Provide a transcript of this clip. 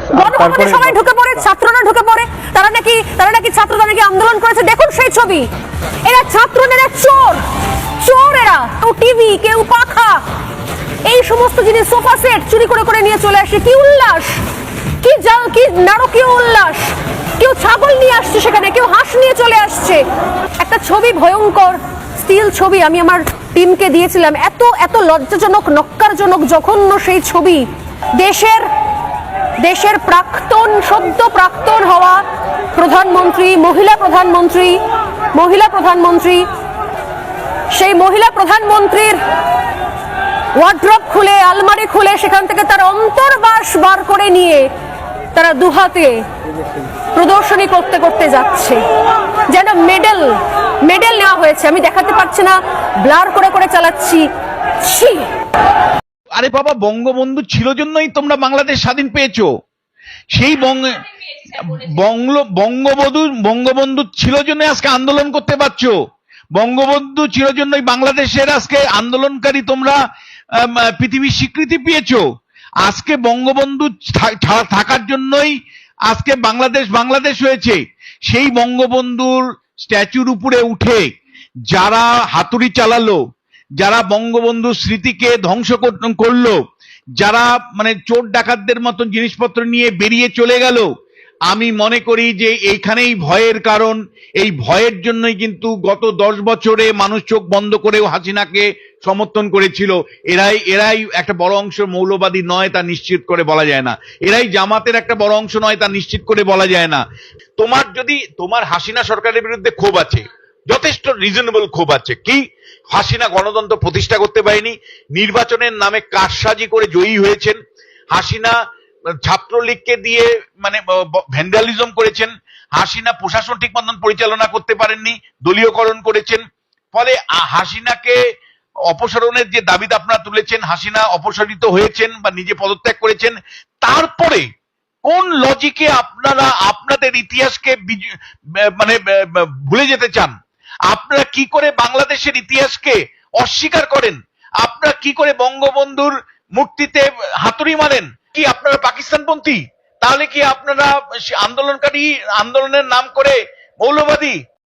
গণভবনে সবাই ঢুকে পড়ে, ছাত্ররা ঢুকে পড়ে, তারা নাকি তারা নাকি ছাত্ররা নাকি আন্দোলন করেছে। দেখুন সেই ছবি। এরা ছাত্র এরা চোর চোর এরা। কেউ টিভি, কেউ পাখা। এই সমস্ত জিনিস সোফা সেট চুরি করে করে নিয়ে চলে আসে। কি উল্লাস! কি যা- কি নারকীয় উল্লাস! কেউ ছাগল নিয়ে আসছে সেখানে, কেউ হাঁস নিয়ে চলে আসছে। একটা ছবি ভয়ঙ্কর স্টিল ছবি। আমি আমার টিমকে দিয়েছিলাম। এত এত লজ্জাজনক, নক্কারজনক, জঘন্য সেই ছবি। দেশের দেশের প্রাক্তন, সদ্য প্রাক্তন হওয়া প্রধানমন্ত্রী, মহিলা প্রধানমন্ত্রী মহিলা প্রধানমন্ত্রী, সেই মহিলা প্রধানমন্ত্রীর ওয়ার্ড্রপ খুলে, আলমারি খুলে, সেখান থেকে তার অন্তর্বাস বার করে নিয়ে তারা দুহাতে প্রদর্শনী করতে করতে যাচ্ছে। যেন মেডেল মেডেল নেওয়া হয়েছে। আমি দেখাতে পারছি না, ব্লার করে করে চালাচ্ছি। ছি! আরে বাবা, বঙ্গবন্ধু ছিল জন্যই তোমরা বাংলাদেশ স্বাধীন পেয়েছ। সেই বঙ্গ বঙ্গ বঙ্গবন্ধু বঙ্গবন্ধু ছিল জন্য আজকে আন্দোলন করতে পারছ। বঙ্গবন্ধু ছিল জন্যই বাংলাদেশের আজকে আন্দোলনকারী তোমরা পৃথিবীর স্বীকৃতি পেয়েছ। আজকে বঙ্গবন্ধু থাকার জন্যই আজকে বাংলাদেশ বাংলাদেশ হয়েছে। সেই বঙ্গবন্ধুর স্ট্যাচুর উপরে উঠে যারা হাতুড়ি চালালো যারা বঙ্গবন্ধুর স্মৃতিকে ধ্বংস কর- করল, যারা মানে চোর ডাকাতদের মতন জিনিসপত্র নিয়ে বেরিয়ে চলে গেল, আমি মনে করি যে এইখানেই ভয়ের কারণ। এই ভয়ের জন্যই কিন্তু গত দশ বছরে মানুষ চোখ বন্ধ করেও হাসিনাকে সমর্থন করেছিল। এরাই এরাই একটা বড় অংশ মৌলবাদী নয় তা নিশ্চিত করে বলা যায় না। এরাই জামাতের একটা বড় অংশ নয় তা নিশ্চিত করে বলা যায় না। তোমার যদি, তোমার হাসিনা সরকারের বিরুদ্ধে ক্ষোভ আছে যথেষ্ট রিজনেবল ক্ষোভ আছে। কি? হাসিনা গণতন্ত্র প্রতিষ্ঠা করতে পারেনি, নির্বাচনের নামে কারসাজি করে জয়ী হয়েছেন, হাসিনা ছাত্রলীগকে দিয়ে মানে ভ্যান্ডালিজম করেছেন, হাসিনা প্রশাসন ঠিক মতন পরিচালনা করতে পারেননি, দলীয়করণ করেছেন, ফলে হাসিনাকে অপসারণের যে দাবিটা আপনারা তুলেছেন, হাসিনা অপসারিত হয়েছেন বা নিজে পদত্যাগ করেছেন, তারপরে কোন লজিকে আপনারা আপনাদের ইতিহাসকে মানে ভুলে যেতে চান? আপনারা কি করে বাংলাদেশের ইতিহাসকে অস্বীকার করেন? আপনারা কি করে বঙ্গবন্ধুর মূর্তিতে হাতুড়ি মারেন? কি আপনারা পাকিস্তানপন্থী? তাহলে কি আপনারা আন্দোলনকারী আন্দোলনের নাম করে মৌলবাদী